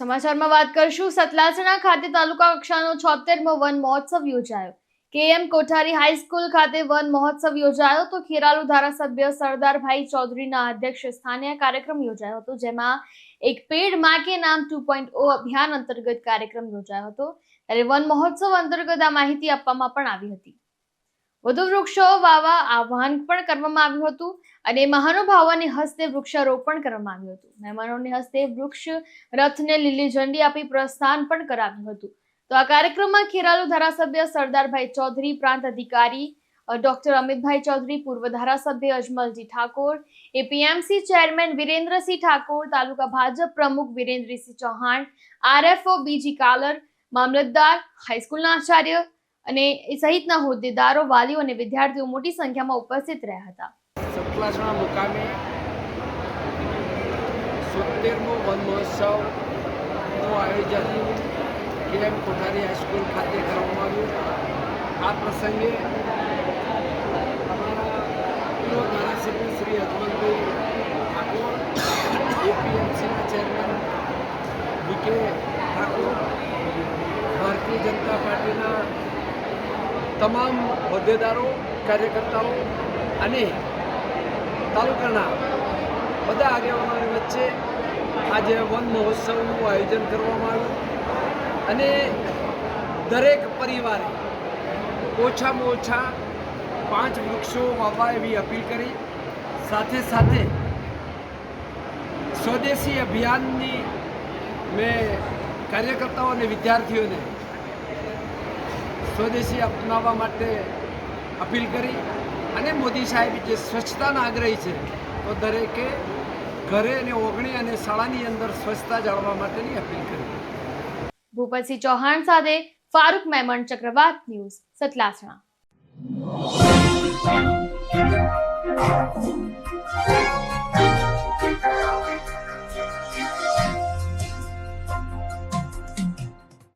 સમાચારમાં વાત કરશું. સતલાસણા ખાતે તાલુકા કક્ષાનો છોતેરમો વન મહોત્સવ યોજાયો. K M Kothari high school ખાતે વન મહોત્સવ યોજાયો તો ખેરાલુ ધારાસભ્ય સરદારભાઈ ચૌધરીના અધ્યક્ષ સ્થાને કાર્યક્રમ યોજાયો હતો, જેમાં એક પેડમાં નામ ટુ પોઈન્ટ ઓ અભિયાન અંતર્ગત કાર્યક્રમ યોજાયો હતો. ત્યારે વન મહોત્સવ અંતર્ગત આ માહિતી આપવામાં પણ આવી હતી. વધુ વૃક્ષો વાવા આહ્વાન પણ કરવામાં આવ્યું હતું અને મહાનુભાવોની હસ્તે વૃક્ષારોપણ કરવામાં આવ્યું હતું. મહેમાનોની હસ્તે વૃક્ષ રથને લીલી ઝંડી આપી પ્રસ્થાન પણ કરાવ્યું હતું. તો આ કાર્યક્રમમાં ખેરાલુ ધારાસભ્ય સરદારભાઈ ચૌધરી, પ્રાંત અધિકારી ડોક્ટર અમિતભાઈ ચૌધરી, પૂર્વ ધારાસભ્ય અજમલજી ઠાકોર, એપીએમસી ચેરમેન વિરેન્દ્રસિંહ ઠાકોર, તાલુકા ભાજપ પ્રમુખ વિરેન્દ્રસિંહ ચૌહાણ, આરએફઓ બીજી કાલર, મામલતદાર, હાઈસ્કૂલના આચાર્ય અને સહિતના હોદ્દેદારો, વાલીઓ અને વિદ્યાર્થીઓ મોટી સંખ્યામાં ઉપસ્થિત રહ્યા હતા. સતલાસણા મુકામે સોતેરમો વન મહોત્સવનું આયોજન કિરણ કોઠારી હાઈસ્કૂલ ખાતે કરવામાં આવ્યું. આ પ્રસંગે અમારા પૂર્વ ધારાસભ્ય Shri Ajmalbhai Thakor, એપીએમસીના chairman V K Thakor, Bharatiya Janata પાર્ટીના તમામ હોદ્દેદારો, કાર્યકર્તાઓ અને તાલુકાના બધા આગેવાનોની વચ્ચે આજે વન મહોત્સવનું આયોજન કરવામાં આવ્યું અને દરેક પરિવારે ઓછામાં ઓછા પાંચ વૃક્ષો વાવવા એવી અપીલ કરી. સાથે સાથે સ્વદેશી અભિયાનની મેં કાર્યકર્તાઓ અને વિદ્યાર્થીઓને સ્વદેશી અપનાવવા માટે અપીલ કરી અને મોદી સાહેબ જે સ્વચ્છતાના આગ્રહી છે, તો દરેકે ઘરે અને ઓગણી અને શાળાની અંદર સ્વચ્છતા જાળવવા માટેની અપીલ કરી. ભૂપતસિંહ ચૌહાણ સાથે ફારૂક મેમણ ચક્રવાત ન્યૂઝ, સતલાસણા.